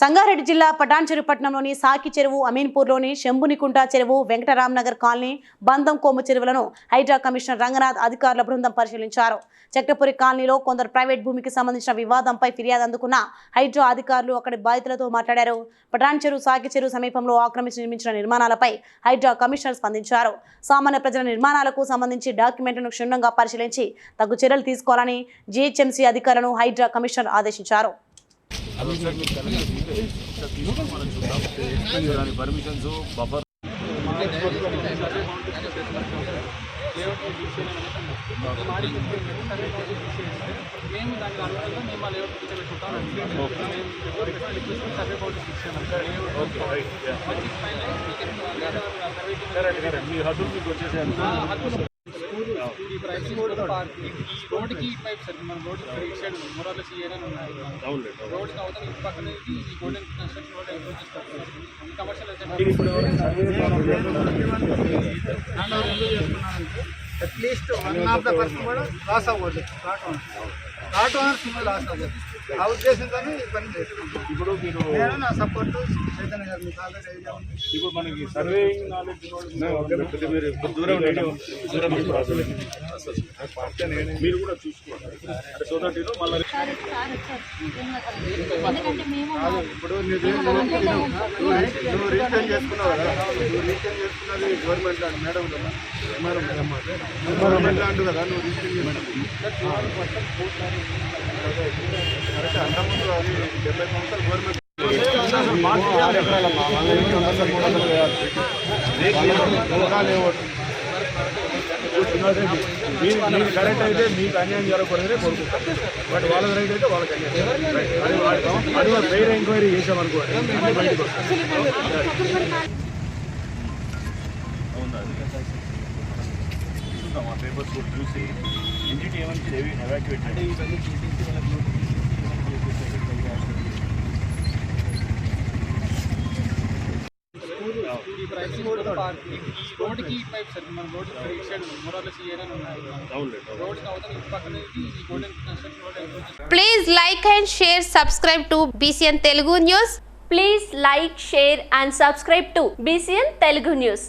సంగారెడ్డి జిల్లా పటాన్చెరుపట్నంలోని సాకి చెరువు అమీన్పూర్లోని శంభునికుంట చెరువు వెంకటరామ్నగర్ కాలనీ బంధం కోము చెరువులను హైడ్రా కమిషనర్ రంగనాథ్ అధికారుల బృందం పరిశీలించారు. చక్రపురి కాలనీలో కొందరు ప్రైవేట్ భూమికి సంబంధించిన వివాదంపై ఫిర్యాదు అందుకున్న హైడ్రా అధికారులు అక్కడి బాధితులతో మాట్లాడారు. పటాన్ చెరువు సాకి చెరువు సమీపంలో ఆక్రమించి నిర్మించిన నిర్మాణాలపై హైడ్రా కమిషనర్ స్పందించారు. సామాన్య ప్రజల నిర్మాణాలకు సంబంధించి డాక్యుమెంట్లను క్షుణ్ణంగా పరిశీలించి తగు చర్యలు తీసుకోవాలని జీహెచ్ఎంసీ అధికారులను హైడ్రా కమిషనర్ ఆదేశించారు. దాని పర్మిషన్స్ బఫర్ మేము దానికి అనుగుణంగా మేము మా లేఅవుట్ కూర్చోబెట్టుకుంటాం సర్వే బోర్డు మీ హద్దులు మీకు వచ్చేసాను రోడ్డుకి ఈ పైప్ సార్ మన రోడ్ ఇటు సైడ్ మోరార్లెస్ ఏరియాలో ఉన్నాయి రోడ్కి అవతల ఇటు పక్కన ఈ golden construction road ఎంట్రోచ్ commercial at least one of the person కూడా లాస్ అవ్వదు కాట్ ఓనర్ కాట్ ఓనర్స్ లాస్ అవ్వదు. ఆ ఉద్దేశంతోనే ఈ పని చేస్తున్నాం. ఇప్పుడు మీరు నేను నా సపోర్ట్ చైతన్య గారు మీకు ఆల్రెడీ ఐడియా ఉంది ఇప్పుడు మనకి సర్వేయింగ్ నాలెడ్జ్ మీరు దూరం దూరం మీరు కూడా చూసుకోండి. అంటే సొసైటీలో మళ్ళీ ఇప్పుడు నువ్వు రిజిస్టర్ చేసుకున్నావు కదా? నువ్వు రిజిస్టర్ చేసుకున్నది గవర్నమెంట్ ల్యాండ్ మేడం కదా? గవర్నమెంట్ ల్యాండ్ కదా నువ్వు రిజిస్టర్ చేసుకున్నావు? కరెక్ట్ అంతకుముందు అది డెబ్బై సంవత్సరాలు గవర్నమెంట్ మీరు మీరు కరెక్ట్ అయితే మీకు అన్యాయం జరగకూడదనే కోరుకుంటాం బట్ వాళ్ళ రైట్ అయితే వాళ్ళకి అన్యాయం అది వాళ్ళు వేరే ఎంక్వైరీ చేసామనుకోండి బయటకు అవునా చూద్దాం ఆ పేపర్స్ కూడా చూసి ఎన్జిటి ఏమని ఎవాక్యుయేట్ చేయండి ఈ ప్రైవేట్ రోడ్ పార్క్ రోడ్కి ఈ పైప్ సార్ మన రోడ్ ఇటు సైడ్ మోరార్లెస్ ఏరియాలో ఉన్నాయి రోడ్కి అవతల ఇటు పక్కన ఈ golden construction road Please like and share, subscribe to BCN Telugu News. Please like, share and subscribe to BCN Telugu News.